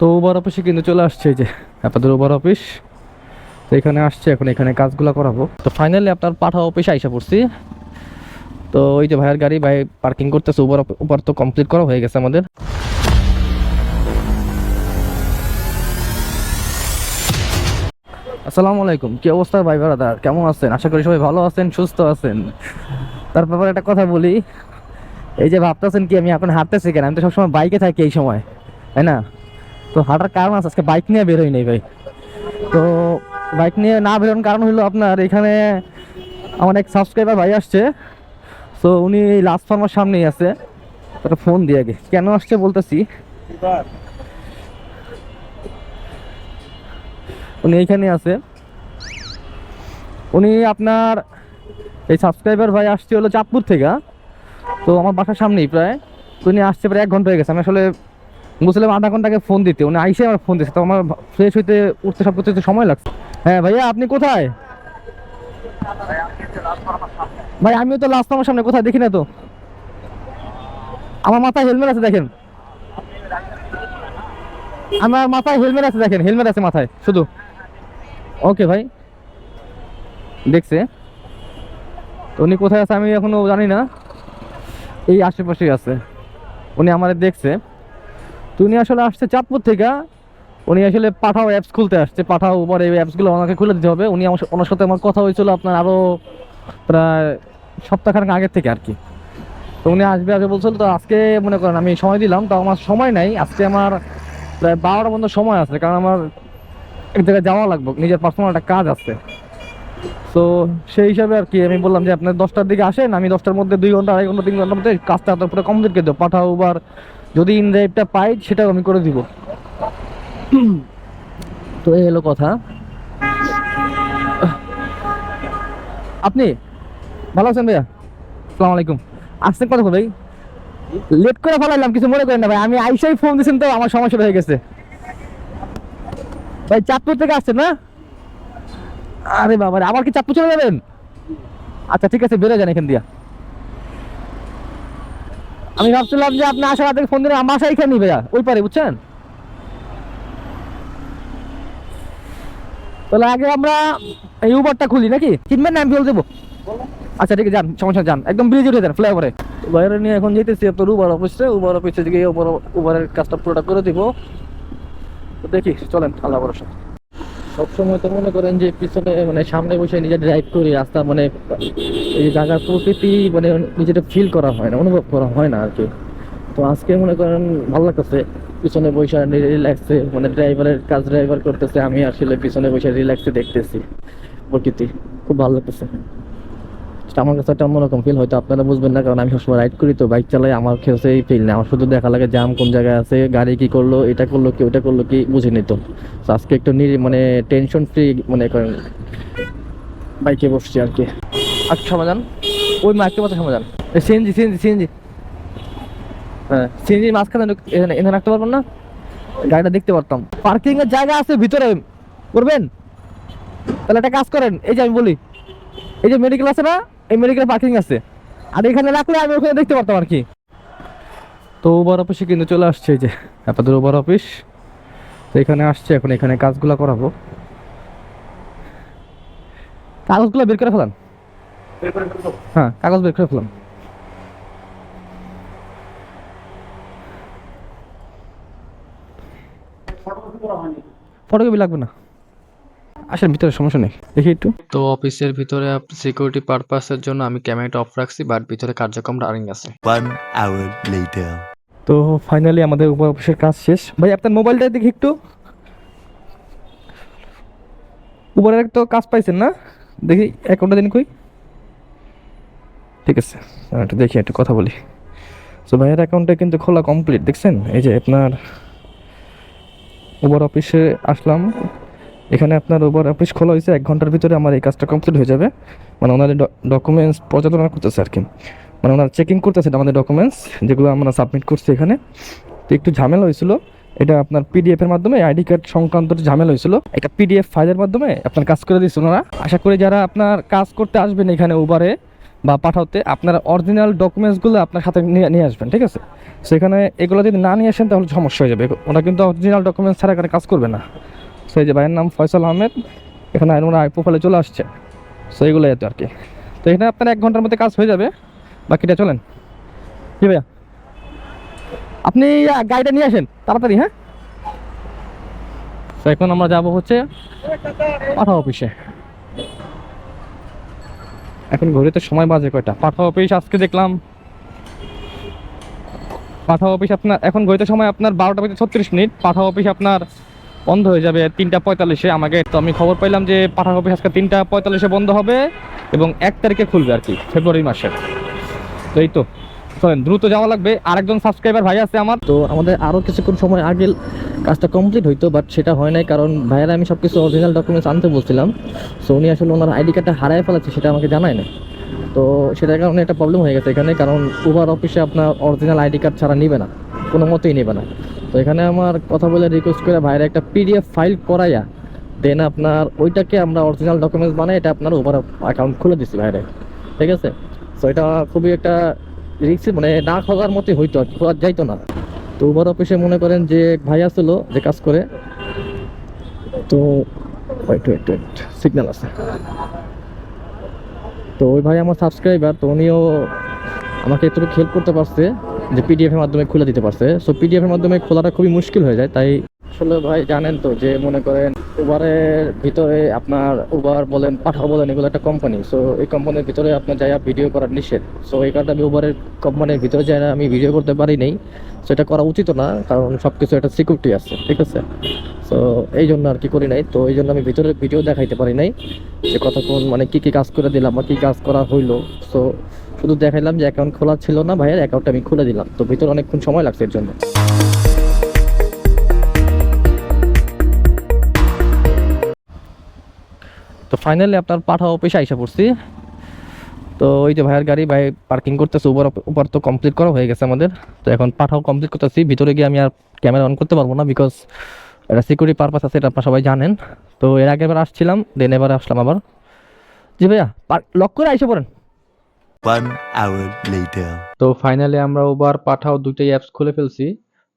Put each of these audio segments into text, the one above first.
তো ওভার অফিসে কিন্তু চলে আসছে যে আপনাদের ওভার অফিস। তো এখানে আসছে, এখন এখানে কাজগুলো করাবো। তো ফাইনালি আপনার পাঠা অফিসে আইসা পড়ছি। তো ওই যে ভাইয়ের গাড়ি, ভাই পার্কিং করতেছে, ওভার ওভার তো কমপ্লিট করা হয়ে গেছে আমাদের। আসসালামু আলাইকুম, কি অবস্থা ভাই ব্রাদার? কেমন আছেন? আশা করি সবাই ভালো আছেন, সুস্থ আছেন। তার ব্যাপারে একটা কথা বলি। এই যে ভাবতেছেন কি, আমি এখন হাঁটতেছি কেন? আমি তো সবসময় বাইকে থাকি এই সময়, তাই না? তো হাঁটার কারণ আছে, আজকে বাইক নিয়ে বেরোই নেই ভাই। তো বাইক নিয়ে না বেরোনোর কারণ হলো আপনার, এখানে আমার এক সাবস্ক্রাইবার ভাই আসছে। তো উনি লাস্ট ফার্মার সামনেই আছে। তার ফোন দিয়ে আগে, কেন আসছে বলতেছি। উনি এইখানে আছে। উনি আপনার এই সাবস্ক্রাইবার ভাই আসছে হলো চাঁদপুর থেকে? তো আমার বাসার সামনেই প্রায়। তো উনি আসছে প্রায় এক ঘণ্টা হয়ে গেছে। আমি আসলে বলছিলাম আধা ঘন্টাকে ফোন দিতে। উনি আইসে আমার ফোন দিচ্ছে তো আমার ফ্রেশ হইতে, উঠতে সব করতে সময় লাগছে। হ্যাঁ ভাইয়া, আপনি কোথায়? ভাই, আমিও তো লাস্ট আমার সামনে কোথায় দেখি না তো। আমার মাথায় হেলমেট আছে দেখেন। আমার মাথায় হেলমেট আছে দেখেন হেলমেট আছে মাথায়, শুধু। ওকে ভাই। দেখছে। উনি কোথায় আছে আমি এখনও জানি না। এই আশেপাশেই আছে। উনি আমাদের দেখছে। তো উনি আসলে আসছে চাঁদপুর থেকে। উনি আসলে পাঠাও অ্যাপস খুলতে আসছে। পাঠাও উপরে এই অ্যাপসগুলো ওনাকে খুলে দিতে হবে। উনি আমার ওনার সাথে আমার কথা হয়েছিল আপনার আরও প্রায় সপ্তাহখানেক আগের থেকে আর কি। তো উনি আসবে, আগে বলছিল, তো আজকে মনে করেন আমি সময় দিলাম, তো আমার সময় নাই। আজকে আমার প্রায় বারোটা পর্যন্ত সময় আছে, কারণ আমার এক জায়গায় যাওয়া লাগবে। নিজের পার্সোনাল একটা কাজ আছে। তো সেই হিসাবে আর কি আমি বললাম যে আপনার দশটার দিকে আসেন, আমি দশটার মধ্যে দুই ঘণ্টা, আড়াই ঘণ্টা, তিন ঘণ্টার মধ্যে কাজটা আপনার পুরো কমপ্লিট করে দেবো। পাঠাও বা যদি ইন ড্রাইভটা পাই, সেটাও আমি করে দিব। তো এই হলো কথা। আপনি, ভালো আছেন ভাইয়া? আসসালামু আলাইকুম। আসছেন কথা ভাই? লেট করে ফেলাইলাম, কিছু মনে করেন না ভাই। আমি আইসাই ফোন দিয়েছেন তো, আমার সমস্যা হয়ে গেছে। ভাই, চাঁদপুর থেকে আসছেন না? আরে বাবা আবার কি চাঁদপুর চলে যাবেন? আচ্ছা ঠিক আছে বেরো যান এখান দিয়া। আমি ভাবছিলাম যে আপনি আসার আগে ফোন দিলে আমার আশা এখানে ভাইয়া ওই পারে, বুঝছেন? তাহলে আগে আমরা এই উবারটা খুলি নাকি? চিনবেন না আমি বলে দেবো। আচ্ছা ঠিক আছে, যান, সমস্যা যান। একদম ব্রিজ উঠে যান ফ্লাইওভারে বাইরে নিয়ে এখন যেতেছি, আপনার উবার অফিসে উবার অফিসে গিয়ে উবার উবারের কাজটা পুরোটা করে দিব। দেখি, চলেন আল্লাহ ভরসা। সবসময় তো মনে করেন যে পিছনে মানে সামনে বসে নিজের ড্রাইভ করি, রাস্তা মানে এই জায়গার প্রকৃতি মানে নিজেটা ফিল করা হয় না, অনুভব করা হয় না আর কি। তো আজকে মনে করেন ভালো লাগতেছে, পিছনে বসে রিল্যাক্সে মানে ড্রাইভারের কাজ ড্রাইভার করতেছে, আমি আসলে পিছনে বসে রিল্যাক্সে দেখতেছি প্রকৃতি, খুব ভালো লাগতেছে। সেটা আমার কাছে একটা অন্যরকম ফিল হয়তো আপনারা বুঝবেন না কারণ আমি সবসময় রাইড করি তো বাইক চালাই আমার কাছে এই ফিল না আমার শুধু দেখা লাগে জাম কোন জায়গায় আছে গাড়ি কি করল এটা করল কি ওটা করল কি বুঝে নিত তো। আজকে একটু নির মানে টেনশন ফ্রি মনে করেন বাইকে বসছি আর কি। আর সমাধান? ওই মাইকটা মতো সমাধান। সিএনজি সিএনজি সিএনজি হ্যাঁ সিএনজি মাঝখানে এখানে রাখতে পারবেন না? গাড়িটা দেখতে পারতাম। পার্কিং এর জায়গা আছে ভিতরে করবেন? তাহলে একটা কাজ করেন এই যে আমি বলি এই যে মেডিকেল আছে না? এই মেডিকেল পার্কিং আছে। আর এখানে রাখলে আমি ওখানে দেখতে পারতাম আর কি। তো ওভার অফিসে কিন্তু চলে আসছে যে আপনাদের ওভার অফিস তো এখানে আসছে এখন এখানে কাজগুলো করাবো। কাগজগুলো বের করে ফেলান। হ্যাঁ কাগজ বের করে ফেলাম ফটোকপি লাগবে না। আসেন ভিতরে সমস্যা নেই। দেখি একটু। তো অফিসের ভিতরে সিকিউরিটি পারপাসের জন্য আমি ক্যামেরাটা অফ রাখছি বাট ভিতরে কার্যক্রম রানিং আছে। One hour later. তো ফাইনালি আমাদের উপর অফিসের কাজ শেষ। ভাই আপনার মোবাইলটা দেখি একটু। উপরের তো কাজ পাইছেন না? দেখি অ্যাকাউন্টটা দিন কই? ঠিক আছে একটু দেখি একটু কথা বলি। তো ভাইয়ের অ্যাকাউন্টটা কিন্তু খোলা কমপ্লিট দেখছেন? এই যে আপনার উবার অফিসে আসলাম। এখানে আপনার উবার অফিস খোলা হয়েছে, এক ঘণ্টার ভিতরে আমার এই কাজটা কমপ্লিট হয়ে যাবে। মানে ওনাদের ডকুমেন্টস পর্যালোচনা করতেছে আর কি মানে ওনারা চেকিং করতেছে আমাদের ডকুমেন্টস যেগুলো আমরা সাবমিট করছি এখানে। তো একটু ঝামেলা হয়েছিল। এটা আপনার পিডিএফ এর মাধ্যমে আইডি কার্ড সংক্রান্ত ঝামেলা হয়েছিল। একটা পিডিএফ ফাইলের মাধ্যমে আপনার কাজ করে দিচ্ছে ওনারা। আশা করি যারা আপনার কাজ করতে আসবেন এখানে উবারে বা পাঠাতে আপনার অরিজিনাল ডকুমেন্টসগুলো আপনার সাথে নিয়ে আসবেন, ঠিক আছে? সেখানে এগুলো যদি না নিয়ে আসেন, তাহলে সমস্যা হয়ে যাবে। ওরা কিন্তু অরিজিনাল ডকুমেন্টস ছাড়া এখানে কাজ করবে না। সেই যে ভাইয়ের নাম ফয়সাল আহমেদ, এখানে আই প্রোফাইলে চলে আসছে। সো এগুলোই আর কি। তো এখানে আপনার এক ঘণ্টার মধ্যে কাজ হয়ে যাবে। বাকিটা চলেন। কি ভাইয়া? আপনি গাড়িটা নিয়ে আসেন, তাড়াতাড়ি হ্যাঁ? তো এখন আমরা যাব হচ্ছে পাঠা অফিসে। এখন ঘড়িতে সময় বাজে কয়টা? পাঠা অফিস আজকে দেখলাম। পাঠা অফিস আপনার, এখন ঘড়িতে সময় আপনার বারোটা বেজে ছত্রিশ মিনিট। পাঠা অফিস আপনার বন্ধ হয়ে যাবে তিনটা পঁয়তাল্লিশে। আমাকে তো আমি খবর পাইলাম যে পাঠা অফিস আজকে তিনটা পঁয়তাল্লিশে বন্ধ হবে এবং এক তারিখে খুলবে আর কি, ফেব্রুয়ারি মাসে। তো এই তো, চলেন, দ্রুত যাওয়া লাগবে। আরেকজন সাবস্ক্রাইবার ভাই আছে আমার। তো আমাদের আরও কিছুক্ষণ সময় আগে কাজটা কমপ্লিট হইতো বাট সেটা হয় নাই, কারণ ভাইয়েরা আমি সব কিছু অরিজিনাল ডকুমেন্টস আনতে বলছিলাম। সো উনি আসলে ওনার আইডি কার্ডটা হারায় ফেলেছে, সেটা আমাকে জানায় না তো সেটার কারণে একটা প্রবলেম হয়ে গেছে এখানে, কারণ উবার অফিসে আপনার অরিজিনাল আইডি কার্ড ছাড়া নিবে না, কোনো মতেই নেবে না। তো এখানে আমার কথা বলে রিকোয়েস্ট করে ভাইয়েরা একটা পিডিএফ ফাইল করাইয়া দেন আপনার ওইটাকে আমরা অরিজিনাল ডকুমেন্টস বানাই, এটা আপনার ওভার অ্যাকাউন্ট খুলে দিচ্ছি ভাইরে। ঠিক আছে? সো এটা খুবই একটা রিক্সি মানে না খোঁজার মতোই হইতো আর যাইতো না। তো উবার অফিসে মনে করেন যে ভাই আসলো যে কাজ করে। তো ওয়েট সিগন্যাল আছে। তো ওই ভাই আমার সাবস্ক্রাইবার তো উনিও আমাকে একটু হেল্প করতে পারছে। যে পিডিএফ এর মাধ্যমে খুলে দিতে পারছে। সো পিডিএফ এর মাধ্যমে খোলাটা খুবই মুশকিল হয়ে যায়। তাই আসলে ভাই জানেন তো যে মনে করেন উবারের ভিতরে আপনার উবার বলেন পাঠাও বলেন, এগুলো একটা কোম্পানি সো এই কোম্পানির ভিতরে আপনার যাই ভিডিও করার নিষেধ। সো এই কারণে আমি উবারের কোম্পানির ভিতরে যাই আমি ভিডিও করতে পারি নাই। সো এটা করা উচিত না, কারণ সব কিছু একটা সিকিউরিটি আছে, ঠিক আছে? সো এই জন্য আর কি করি নাই। তো এই জন্য আমি ভিতরে ভিডিও দেখাইতে পারি নাই যে কতক্ষণ মানে কি কি কাজ করে দিলাম বা কি কাজ করা হইল। সো শুধু দেখাইলাম যে অ্যাকাউন্ট খোলা ছিল না ভাইয়ের অ্যাকাউন্টটা আমি খুলে দিলাম। তো ভিতরে অনেকক্ষণ সময় লাগছে এর জন্য। তো ফাইনালি আপনার পাঠা অফিসে আইসা পড়ছি। তো ওই যে ভাইয়ের গাড়ি, ভাই পার্কিং করতেছে, উপর উপর তো কমপ্লিট করা হয়ে গেছে আমাদের। তো এখন পাঠাও কমপ্লিট করতেছি, ভিতরে গিয়ে আমি আর ক্যামেরা অন করতে পারব না বিকজ এটা সিকিউরিটি পারপাস আছে, এটা আপনারা সবাই জানেন। তো এর আগে এবার আসছিলাম দেন এবার আসলাম আবার। জি ভাইয়া লক করে আইসা পড়েন। One hour later. তো ফাইনালি আমরা উবার পাঠাও দুইটাই অ্যাপস খুলে ফেলছি।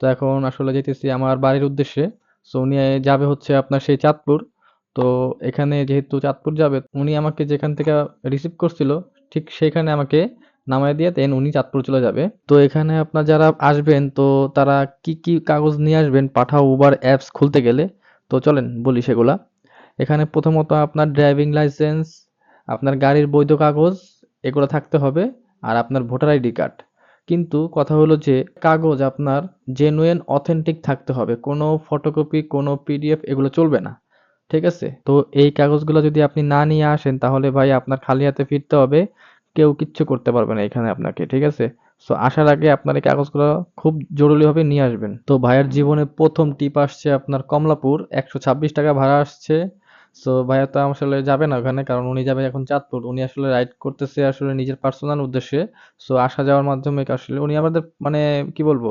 তো এখন আসলে যেতেছি আমার বাড়ির উদ্দেশ্যে। সো উনি যাবে হচ্ছে আপনার সেই চাঁদপুর। তো এখানে যেহেতু চাঁদপুর যাবে, উনি আমাকে যেখান থেকে রিসিভ করছিল, ঠিক সেখানে আমাকে নামায় দিয়ে দেন উনি চাঁদপুর চলে যাবে। তো এখানে আপনার যারা আসবেন, তো তারা কি কি কাগজ নিয়ে আসবেন পাঠাও উবার অ্যাপস খুলতে গেলে? তো চলেন বলি সেগুলা। এখানে প্রথমত আপনার ড্রাইভিং লাইসেন্স আপনার গাড়ির বৈধ কাগজ এগুলো থাকতে হবে আর আপনার ভোটার আইডি কার্ড। কিন্তু কথা হলো যে কাগজ আপনার জেনুইন অথেন্টিক থাকতে হবে। কোনো ফটোকপি কোনো পিডিএফ এগুলো চলবে না। ঠিক আছে? তো এই কাগজগুলো যদি আপনি না নিয়ে আসেন, তাহলে ভাই আপনার খালি হাতে ফিরতে হবে। কেউ কিচ্ছু করতে পারবে না এখানে আপনাকে। ঠিক আছে? সো আসার আগে আপনার এই কাগজগুলো খুব জরুরিভাবে নিয়ে আসবেন। তো ভাইয়ের জীবনে প্রথম টিপ আসছে আপনার কমলাপুর। একশো ছাব্বিশ টাকা ভাড়া আসছে। সো ভাইয়া তো আসলে যাবে না ওখানে, কারণ উনি যাবে এখন চাঁদপুর। উনি আসলে রাইড করতেছে আসলে নিজের পার্সোনাল উদ্দেশ্যে। সো আসা যাওয়ার মাধ্যমে আসলে উনি আমাদের মানে কি বলব,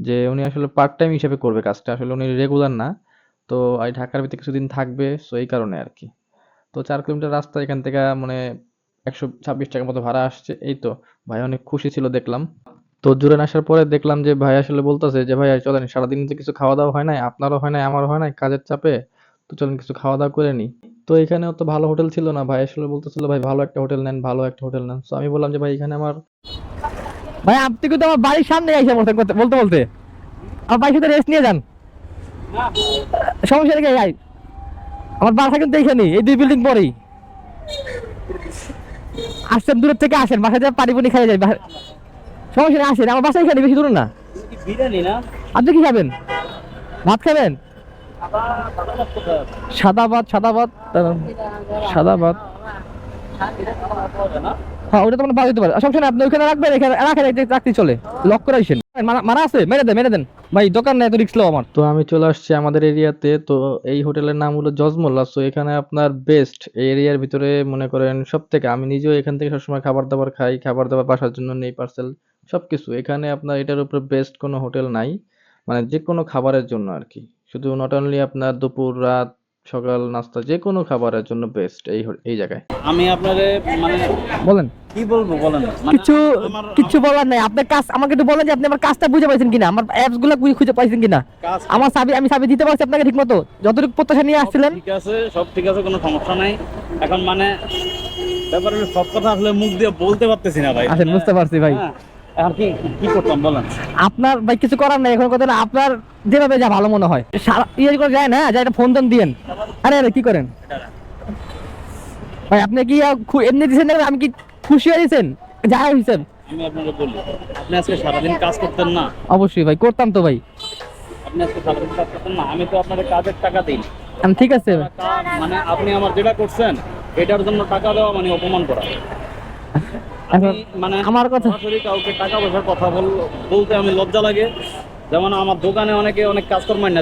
যে উনি আসলে পার্ট টাইম হিসেবে করবে কাজটা। আসলে উনি রেগুলার না। তো এই ঢাকার ভিতরে কিছুদিন থাকবে সো এই কারণে আর কি। তো চার কিলোমিটার রাস্তা এখান থেকে মানে একশো ছাব্বিশ টাকার মতো ভাড়া আসছে। এই তো, ভাই অনেক খুশি ছিল দেখলাম। তো জুরেন আসার পরে দেখলাম যে ভাই আসলে বলতেছে যে, ভাই চলেন, সারাদিন তো কিছু খাওয়া দাওয়া হয় নাই, আপনারও হয় নাই, আমারও হয় নাই, কাজের চাপে। তো চলেন কিছু খাওয়া দাওয়া করে নিই। তো এখানেও তো ভালো হোটেল ছিল না ভাই। আসলে বলতেছিল ভাই ভালো একটা হোটেল নেন ভালো একটা হোটেল নেন। তো আমি বললাম যে ভাই এখানে আমার ভাই আপনি কিন্তু আমার বাড়ির সামনে আইসা বলতে করতে- বলতে বলতে। আমার বাড়ির সাথে রেস্ট নিয়ে যান। সমস্যা নেই ভাই? আমার বাসা কিন্তু এইখানে এই দুই বিল্ডিং পরেই। আসছেন দূরের থেকে আসেন বাসা যা পানি পুনি খাই যায় সমস্যা নেই আসেন? আমার বাসা এখানে বেশি দূর না। না? আপনি কি খাবেন? ভাত খাবেন? সাদা ভাত সাদা ভাত সাদা ভাত হ্যাঁ ওটা তো মানে দিতে পারে। নেই আপনি ওখানে রাখবেন, এখানে রাখেন রাখতেই চলে। লক মারা- আছে? মেরে দেন মেরে দেন। ভাই, দোকান নেই, এত রিক্স লো আমার। তো আমি চলে আসছি আমাদের এরিয়াতে। তো এই হোটেলের নাম হলো জজমোল্লা সো এখানে আপনার বেস্ট এই এরিয়ার ভিতরে মনে করেন সব থেকে আমি নিজেও এখান থেকে সবসময় খাবার দাবার খাই, খাবার দাবার বাসার জন্য নেই পার্সেল সবকিছু। এখানে আপনার এটার উপরে বেস্ট কোনো হোটেল নাই। মানে যে কোনো খাবারের জন্য আর কি। শুধু নট অনলি আপনার দুপুর রাত সকাল নাস্তা যে কোনো খাবারের জন্য বেস্ট এই এই জায়গায়। আমি আপনারে মানে বলেন। কি বলব বলেন? মানে কিছু কিছু বলার নাই। আপনার কাজ আমাকে একটু বলেন যে আপনি আমার কাজটা বুঝে পাইছেন কিনা? আমার অ্যাপসগুলো খুঁজে পাইছেন কিনা? আমার সাবি আমি সাবি দিতে পারছি আপনাকে ঠিক মতো যতটুকু প্রত্যাশা নিয়ে আসছিলেন। ঠিক আছে সব ঠিক আছে কোনো সমস্যা নাই। এখন মানে ব্যাপারে সব কথা আসলে মুখ দিয়ে বলতে পারতেছি না ভাই। আছেন বুঝতে পারছি ভাই। হ্যাঁ, এখন কি কি করতাম বলেন? আপনার ভাই কিছু করার নাই এখন কথা আপনার যেভাবে যা ভালো মনে হয়। সারা ইয়ে করে যায় না যা ফোন টোন দিয়েন। আরে আরে কি করেন? ভাই আপনি কি এমনি আমি কি খুশি হয়ে দিয়েছেন যা হয়েছেন আমি আপনাকে বলি আপনি আজকে সারাদিন কাজ করতেন না। অবশ্যই ভাই করতাম তো ভাই। আপনি আজকে সারাদিন কাজ করতেন না আমি তো আপনাদের কাজের টাকা দিই। আমি ঠিক আছে। মানে আপনি আমার যেটা করছেন এটার জন্য টাকা দেওয়া মানে অপমান করা। মানে আমার কথা কাউকে টাকা পয়সার কথা বল- বলতে আমি লজ্জা লাগে। যেমন আমার দোকানে অনেকে অনেক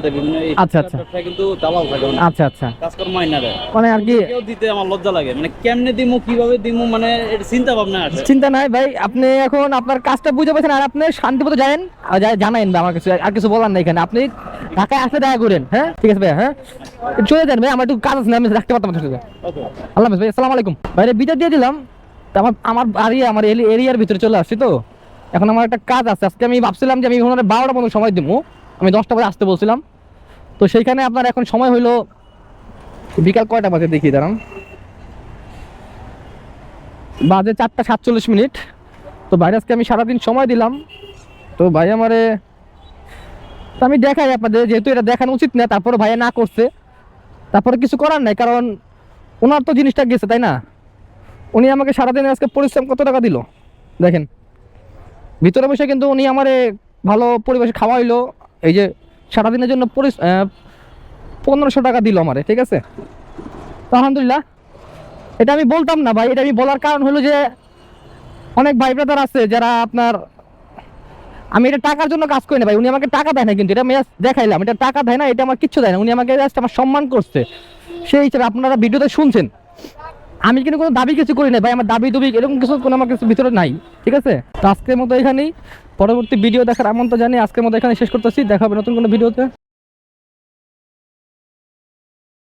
দেয় বিভিন্ন এই আচ্ছা, আচ্ছা। কিন্তু দালাল থাকে আচ্ছা আচ্ছা। কাজকর্ম আইনা দেয়। মানে আর কি কেউ দিতে আমার লজ্জা লাগে। মানে কেমনে দিমু কীভাবে দিমু মানে চিন্তা ভাবনা আছে। চিন্তা নাই ভাই আপনি এখন আপনার কাজটা বুঝে পেয়েছেন আর আপনি শান্তি মতো জানেন আর জানাইন আমার কিছু আর কিছু বলার নাই এখানে। আপনি ঢাকায় আসলে দেখা করেন হ্যাঁ? ঠিক আছে ভাই হ্যাঁ? চলে যান ভাই আমার একটু কাজ আছে না, আমি রাখতে পারতাম না আল্লাহ ভাই আসসালামু আলাইকুম। বাইরে বিটা দিয়ে দিলাম। আমার আমার বাড়ি, আমার এরিয়ার ভিতরে চলে আসছি তো। এখন আমার একটা কাজ আছে। আজকে আমি ভাবছিলাম যে আমি ওখানে বারোটা পর্যন্ত সময় দিব আমি দশটা বাজে আসতে বলছিলাম। তো সেইখানে আপনার এখন সময় হইল বিকাল কয়টা বাজে দেখি, দাঁড়ান। বাজে চারটা সাতচল্লিশ মিনিট। তো বাইরে আজকে আমি সারাদিন সময় দিলাম। তো ভাই আমারে আমি দেখাই আপনাদের, যেহেতু এটা দেখানো উচিত না তারপরে ভাইয়া না করছে। তারপরে কিছু করার নাই, কারণ ওনার তো জিনিসটা গেছে, তাই না? উনি আমাকে সারাদিনে আজকে পরিশ্রম কত টাকা দিল? দেখেন। ভিতরে বসে কিন্তু উনি আমারে ভালো পরিবেশে খাওয়াইলো, এই যে সারাদিনের জন্য পনেরোশো টাকা দিল আমারে, ঠিক আছে? আলহামদুলিল্লাহ। এটা আমি বলতাম না ভাই, এটা আমি বলার কারণ হলো যে অনেক ভাই ব্রাদার আছে যারা আপনার, আমি এটা টাকার জন্য কাজ করি না ভাই, উনি আমাকে টাকা দেয় না কিন্তু, এটা আমি দেখাইলাম, এটা টাকা দেয় না, এটা আমার কিচ্ছু দেয় না, উনি আমাকে আমার সম্মান করছে। সেই হিসাবে আপনারা ভিডিওতে শুনছেন। আমি কিন্তু কোনো দাবি কিছু করি না ভাই, আমার দাবি দুবি এরকম কিছু কোনো আমার কিছু ভিতরে নাই, ঠিক আছে? তো আজকের মতো এখানেই, পরবর্তী ভিডিও দেখার আমন্ত্রণ জানি আজকের মতো এখানে শেষ করতেছি, দেখা হবে নতুন কোনো ভিডিওতে